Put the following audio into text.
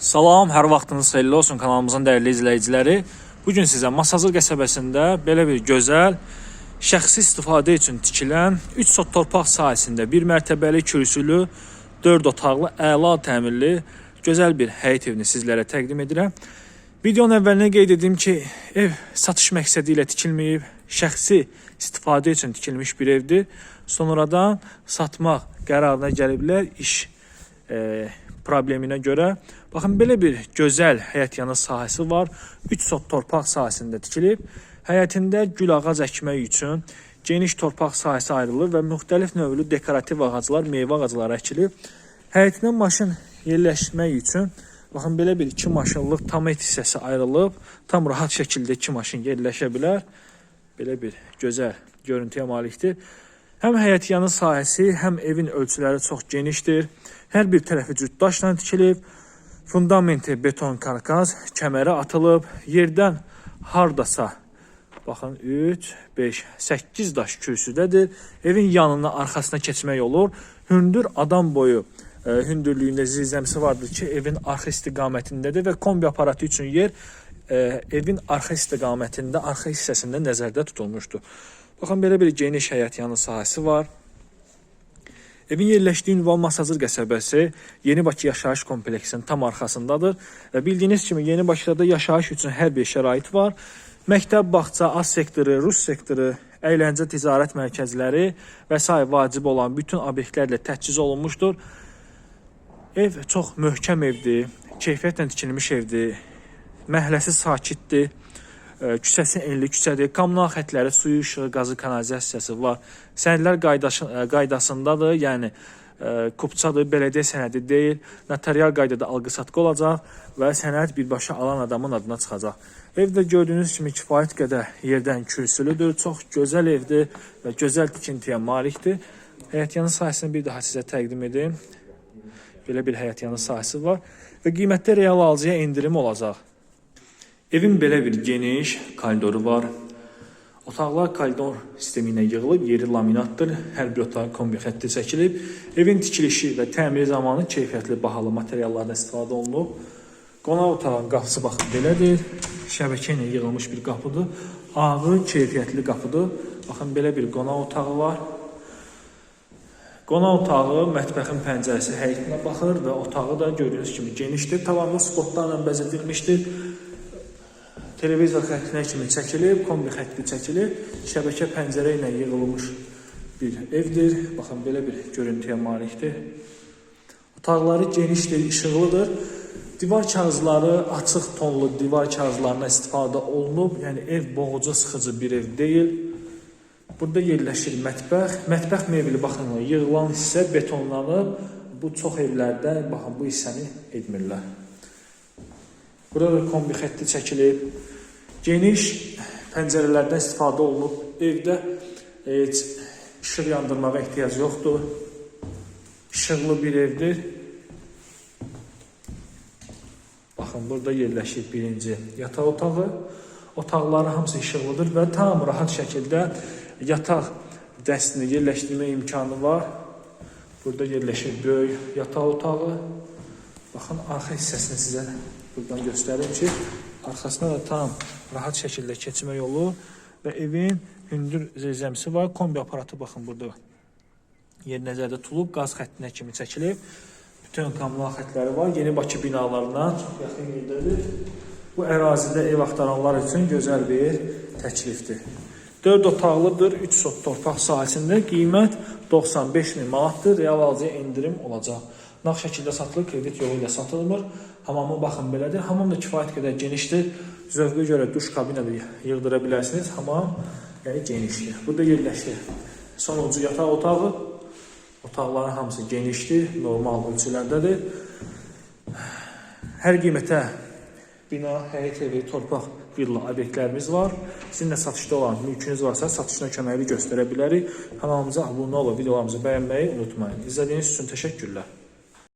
Salam, hər vaxtınız xeyirli olsun kanalımızın dəyərli izləyiciləri. Bu gün sizə Masazır qəsəbəsində belə bir gözəl şəxsi istifadə üçün tikilən 3 sot torpaq sahəsində bir mərtəbəli kürsülü, 4 otaqlı, əla təmirli gözəl bir həyət evini sizlərə təqdim edirəm. Videonun əvvəlinə qeyd edim ki, ev satış məqsədi ilə tikilməyib, şəxsi istifadə üçün tikilmiş bir evdir. Sonradan satmaq qərarına gəliblər iş e, probleminə görə. Baxın belə bir gözəl həyət yanı sahəsi var. 3 sot torpaq sahəsində tikilib. Həyətində gül ağac əkmək üçün geniş torpaq sahəsi ayrılır və müxtəlif növlü dekorativ ağaclar, meyvə ağacları əkilib. Həyətinə maşın yerləşmək üçün baxın belə bir 2 maşınlıq tam et hissəsi ayrılıb. Tam rahat şəkildə 2 maşın yerləşə bilər. Belə bir gözəl görüntüyə malikdir. Həm həyət yanı sahəsi, həm evin ölçüləri çox genişdir. Hər bir tərəfi cüt daşla tikilib. Fundamenti beton karkaz, kəmərə atılıb. Yerdən hardasa baxın 3, 5, 8 daş kürsüdədir. Evin yanına, arxasına keçmək olur. Hündür adam boyu e, hündürlüyündə zirzəmisi vardır ki, evin arxa istiqamətindədir və kombi aparatı üçün yer e, evin arxa istiqamətində, arxa hissəsində nəzərdə tutulmuşdur. Baxın belə bir geniş həyət yanı sahəsi var. Evin yerləşdiyi ünvan Masazır qəsəbəsi Yeni Bakı yaşayış kompleksinin tam arxasındadır və bildiyiniz kimi Yeni Bakıda yaşayış üçün hər bir şərait var. Məktəb, bağça, az sektoru, rus sektoru, əyləncə ticarət mərkəzləri və s. vacib olan bütün obyektlərlə təchiz olunmuşdur. Ev çox möhkəm evdir, keyfiyyətlə tikilmiş evdir. Məhəlləsi sakitdir. e, Küçəsi enli küçədir. Kommunal xətləri, suyu, işığı, qazı, kanalizasiyası var. Sənədlər e, qaydasındadır. Yəni e, kupçadır, bələdiyyə sənədi deyil. Notarial qaydada alqı-satqı olacaq və sənəd birbaşa alan adamın adına çıxacaq. Evdə gördüyünüz kimi kifayət qədər yerdən kürsülüdür. Çox gözəl evdir və gözəl tikintiyə malikdir. Həyət yanı sahəsini bir daha sizə təqdim edim. Belə bir həyət yanı sahəsi var və qiymətdə real alıcıya endirim olacaq. Evin belə bir geniş koridoru var. Otaqlar koridor sistemi ilə yığılıb, yeri laminatdır. Hər bir otaq kombi xətti çəkilib. Evin tikilişi və təmiri zamanı keyfiyyətli bahalı materiallardan istifadə olunub. Qonaq otağının qapısı baxın belədir. Şəbəkə ilə yığılmış bir qapıdır. Ağır, keyfiyyətli qapıdır. Baxın belə bir qonaq otağı var. Qonaq otağı mətbəxin pəncərəsi həyətinə baxır və otağı da gördüyünüz kimi genişdir. Tavanlı spotlarla bəzədilmişdir. Televizor xəttinə kimi çəkilib, kombi xətti çəkilib, şəbəkə pəncərə ilə yığılmış bir evdir. Baxın belə bir görüntüyə malikdir. Otaqları genişdir, işıqlıdır. Divar kağızları açıq tonlu divar kağızlarına istifadə olunub. Yəni ev boğucu, sıxıcı bir ev deyil. Burada yerləşir mətbəx. Mətbəx mebeli baxın yığılan hissə betonlanıb. Bu çox evlərdə baxın bu hissəni etmirlər. Burada da kombi xətti çəkilib. Geniş pəncərələrdən istifadə olunub. Evdə heç işıq yandırmağa ehtiyac yoxdur. İşıqlı bir evdir. Baxın, burada yerləşir birinci yataq otağı. Otaqları hamısı işıqlıdır və tam rahat şəkildə yataq dəstini yerləşdirmə imkanı var. Burada yerləşir böyük yataq otağı. Baxın, arxa hissəsini sizə buradan göstərim ki, arxasına da tam rahat şəkildə keçmək olur və evin hündür zirzəmisi var. Kombi aparatı baxın burada yer nəzərdə tutulub, qaz xəttinə kimi çəkilib. Bütün kommunal xətləri var. Yeni Bakı binalarına çox yaxın yerdədir. Bu ərazidə ev axtaranlar üçün gözəl bir təklifdir. 4 otaqlıdır, 3 sot torpaq sahəsində qiymət 95 min manatdır. Real alıcıya endirim olacaq. Nağd şəkildə satılır, kredit yolu ilə satılmır. Hamamı baxın belədir. Hamam da kifayət qədər genişdir. Zövqə görə duş kabinə də yığdıra bilərsiniz. Hamam yəni genişdir. Burada yerləşir sonuncu yataq otağı. Otaqların hamısı genişdir, normal ölçülərdədir. Hər qiymətə bina, həyət evi, torpaq, villa obyektlərimiz var. Sizin də satışda olan mülkünüz varsa satışına köməkli göstərə bilərik. Kanalımıza abunə olub videolarımızı bəyənməyi unutmayın. İzlədiyiniz üçün təşəkkürlər.